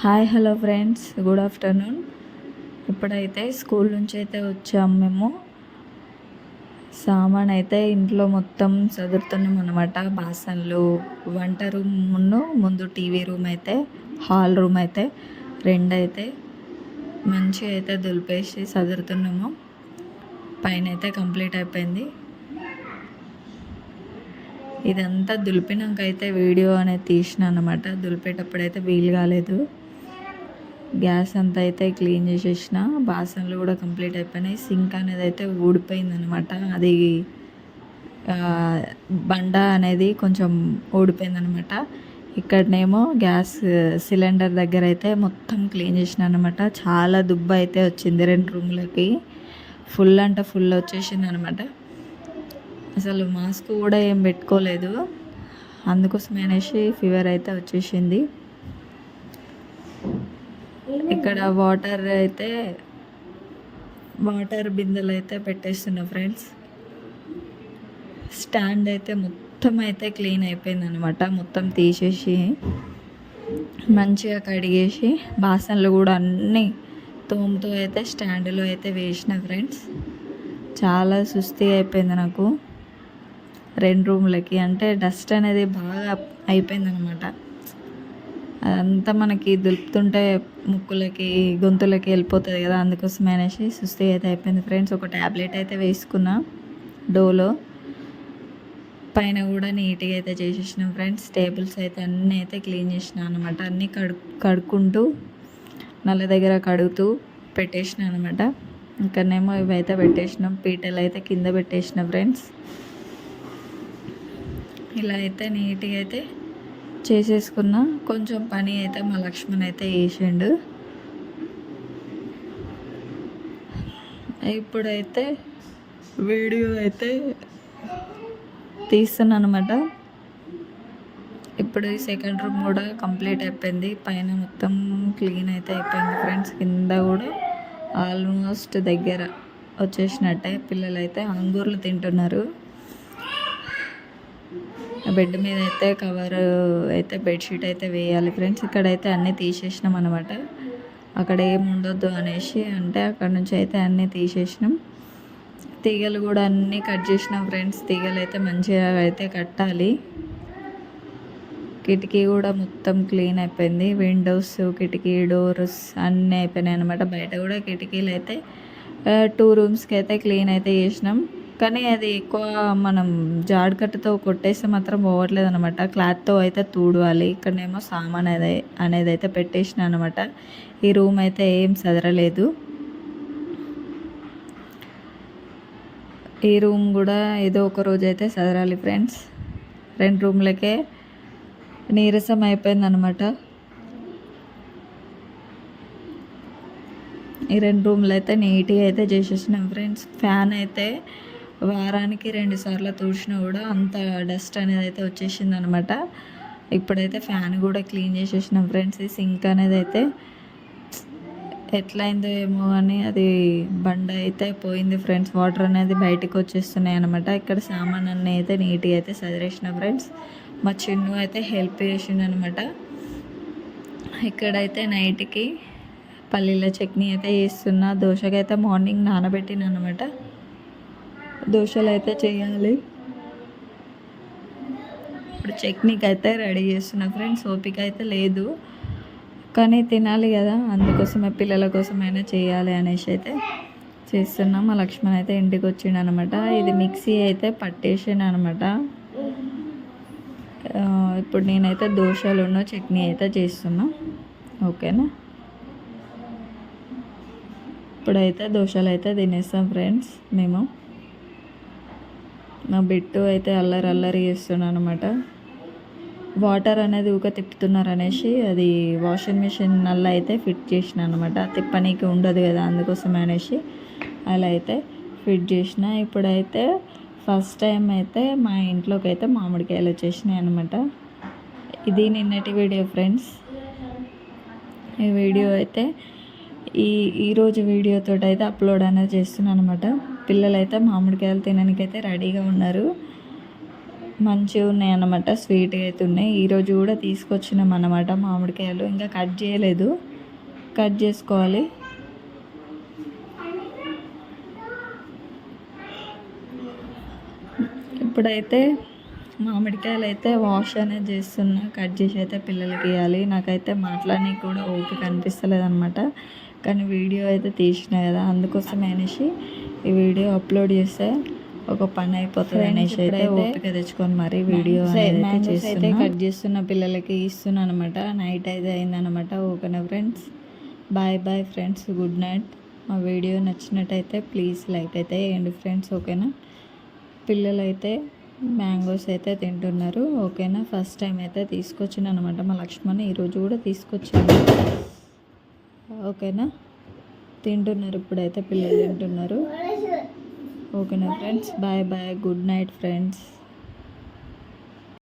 Hi hello friends. Good afternoon. ఇప్పుడైతే school నుంచి అయితే వచ్చాము మేము. సామాన్ అయితే ఇంట్లో మొత్తం చదువుతున్నాం అనమాట బాసన్లు వంట రూమ్ ముందు ముందు టీవీ రూమ్ అయితే హాల్ రూమ్ అయితే రెండైతే అయితే మంచిగా అయితే దులిపేసి చదువుతున్నాము పైన అయితే కంప్లీట్ అయిపోయింది. ఇదంతా దులిపినాక అయితే వీడియో అనేది తీసిన అనమాట దులిపేటప్పుడు అయితే వీలు కాలేదు. గ్యాస్ అంతా అయితే క్లీన్ చేసేసిన బాసనలు కూడా కంప్లీట్ అయిపోయినాయి. సింక్ అనేది అయితే ఊడిపోయింది అనమాట అది బండ అనేది కొంచెం ఊడిపోయింది అనమాట ఇక్కడనేమో గ్యాస్ సిలిండర్ దగ్గర అయితే మొత్తం క్లీన్ చేసిన అనమాట చాలా దుబ్బ అయితే వచ్చింది రెండు రూమ్లకి. ఫుల్ అంటే ఫుల్ వచ్చేసింది అనమాట అసలు మాస్క్ కూడా ఏం పెట్టుకోలేదు. అందుకోసమే అనేసి ఫీవర్ అయితే వచ్చేసింది. ఇక్కడ వాటర్ అయితే వాటర్ బిందెలు అయితే పెట్టేస్తున్నా ఫ్రెండ్స్. స్టాండ్ అయితే మొత్తం అయితే క్లీన్ అయిపోయింది అనమాట మొత్తం తీసేసి మంచిగా కడిగేసి బాసనలు కూడా అన్నీ తోముతో అయితే స్టాండ్లో అయితే వేసిన ఫ్రెండ్స్. చాలా సుస్థి అయిపోయింది నాకు. రెండు రూమ్లకి. అంటే డస్ట్ అనేది బాగా అయిపోయింది అనమాట అంతా మనకి దులుపుతుంటే ముక్కులకి గొంతులకి వెళ్ళిపోతుంది కదా అందుకోసం అనేసి సుస్థి అయితే అయిపోయింది ఫ్రెండ్స్. ఒక ట్యాబ్లెట్ అయితే వేసుకున్నా డోలో. పైన కూడా నీట్గా అయితే చేసేసినాం ఫ్రెండ్స్. టేబుల్స్ అయితే అన్నీ అయితే క్లీన్ చేసిన అనమాట అన్నీ కడు కడుక్కుంటూ నల్ల దగ్గర కడుగుతూ పెట్టేసిన అనమాట ఇంకానేమో ఇవి అయితే పెట్టేసినాం. పీటలు అయితే కింద పెట్టేసిన ఫ్రెండ్స్. ఇలా అయితే నీట్గా అయితే చేసేసుకున్నా. కొంచెం పని అయితే మా లక్ష్మణ్ అయితే వేసిండు ఇప్పుడైతే వీడియో అయితే తీస్తున్నాను అనమాట ఇప్పుడు ఈ సెకండ్ రూమ్ కూడా కంప్లీట్ అయిపోయింది. పైన మొత్తం క్లీన్ అయితే అయిపోయింది ఫ్రెండ్స్. కింద కూడా ఆల్మోస్ట్ దగ్గర వచ్చేసినట్టే. పిల్లలు అయితే అంగూర్లు తింటున్నారు. బెడ్ మీద అయితే కవర్ అయితే బెడ్షీట్ అయితే వేయాలి. ఫ్రెండ్స్ ఇక్కడైతే అన్నీ తీసేసినాం అనమాట అక్కడ ఏం ఉండొద్దు అనేసి అంటే అక్కడ నుంచి అయితే అన్నీ తీసేసినాం. తీగలు కూడా అన్నీ కట్ చేసినాం ఫ్రెండ్స్. తీగలు అయితే మంచిగా అయితే కట్టాలి. కిటికీ కూడా మొత్తం క్లీన్ అయిపోయింది. విండోస్ కిటికీ డోర్స్ అన్నీ అయిపోయినాయి అనమాట బయట కూడా కిటికీలు అయితే టూ రూమ్స్కి అయితే క్లీన్ అయితే చేసినాం. కానీ అది ఎక్కువ మనం జాడకట్టుతో కొట్టేస్తే మాత్రం పోవట్లేదు అనమాట క్లాత్తో అయితే తూడవాలి. ఇక్కడనేమో సామాన్ అదే అనేది అయితే పెట్టేసిన అనమాట ఈ రూమ్ అయితే ఏం సదరలేదు. ఈ రూమ్ కూడా ఏదో ఒక రోజు అయితే సదరాలి ఫ్రెండ్స్. రెండు రూమ్లకే నీరసం అయిపోయింది అనమాట ఈ రెండు రూమ్లు అయితే నీట్గా అయితే చేసేసినాం ఫ్రెండ్స్. ఫ్యాన్ అయితే వారానికి రెండు సార్లు తుడిచినా కూడా అంత డస్ట్ అనేది అయితే వచ్చేసింది అనమాట ఇప్పుడైతే ఫ్యాన్ కూడా క్లీన్ చేసేసినాం ఫ్రెండ్స్. ఈ సింక్ అనేది అయితే ఎట్లయిందో ఏమో అని అది బండ అయితే పోయింది ఫ్రెండ్స్. వాటర్ అనేది బయటకు వచ్చేస్తున్నాయి అనమాట. ఇక్కడ సామాన్ అన్నీ అయితే నీట్గా అయితే సదిరేసిన ఫ్రెండ్స్. మా చిన్ను అయితే హెల్ప్ చేసిండు అనమాట ఇక్కడైతే నైట్కి పల్లీల చట్నీ అయితే చేస్తున్నా. దోశకైతే మార్నింగ్ నానబెట్టిన అనమాట దోశలు అయితే చేయాలి. ఇప్పుడు చట్నీకి అయితే రెడీ చేస్తున్నా ఫ్రెండ్స్ ఓపిక అయితే లేదు. కానీ తినాలి కదా అందుకోసమే పిల్లల కోసమైనా చేయాలి అనేసి అయితే చేస్తున్నాం. మా లక్ష్మణ్ అయితే ఇంటికి వచ్చిండు అనమాట ఇది మిక్సీ అయితే పట్టేసాను అనమాట. ఇప్పుడు నేనైతే దోశలున్న చట్నీ అయితే చేస్తున్నా. ఓకేనా? ఇప్పుడైతే దోశలు అయితే తినేస్తాం ఫ్రెండ్స్ మేము. నా బిట్టు అయితే అల్లరి అల్లరి చేస్తున్నాను అనమాట వాటర్ అనేది ఊక తిప్పుతున్నారు అనేసి అది వాషింగ్ మిషన్ నల్ల అయితే ఫిట్ చేసిన అనమాట తిప్పనీకి ఉండదు కదా అందుకోసం అనేసి అలా అయితే ఫిట్ చేసిన. ఇప్పుడైతే ఫస్ట్ టైం అయితే మా ఇంట్లోకి అయితే మామిడికాయలు వచ్చేసినాయి అనమాట ఇది నిన్నటి వీడియో ఫ్రెండ్స్. ఈ వీడియో అయితే ఈ ఈరోజు వీడియోతో అయితే అప్లోడ్ అనేది చేస్తున్నాను అనమాట పిల్లలైతే మామిడికాయలు తినడానికైతే రెడీగా ఉన్నారు. మంచిగా ఉన్నాయి అన్నమాట స్వీట్గా అయితే ఉన్నాయి. ఈరోజు కూడా తీసుకొచ్చినాం అన్నమాట మామిడికాయలు. ఇంకా కట్ చేయలేదు. కట్ చేసుకోవాలి. ఇప్పుడైతే మామిడికాయలు అయితే వాష్ అనేది చేస్తున్నా. కట్ చేసి అయితే పిల్లలకి ఇవ్వాలి నాకైతే మాట్లాడడానికి కూడా ఓపిక అనిపిస్తలేదు అనమాట కానీ వీడియో అయితే తీసిన కదా అందుకోసం అనేసి ఈ వీడియో అప్లోడ్ చేస్తే ఒక పని అయిపోతుంది అనేసి అయితే ఓపిక తెచ్చుకొని మరి వీడియో అనేది అయితే కట్ చేస్తున్న. పిల్లలకి ఇస్తున్నాను అనమాట నైట్ అయితే అయిందనమాట ఓకేనా friends bye bye friends good night మా వీడియో నచ్చినట్టయితే ప్లీజ్ లైక్ అయితే వేయండి ఫ్రెండ్స్ ఓకేనా? పిల్లలు అయితే మ్యాంగోస్ అయితే తింటున్నారు ఓకేనా? ఫస్ట్ టైం అయితే తీసుకొచ్చిన అనమాట మా లక్ష్మణ్ ఈరోజు కూడా తీసుకొచ్చాను ఓకేనా? తింటున్నారు ఇప్పుడైతే పిల్లలు తింటున్నారు. ఓకేనా friends bye bye good night friends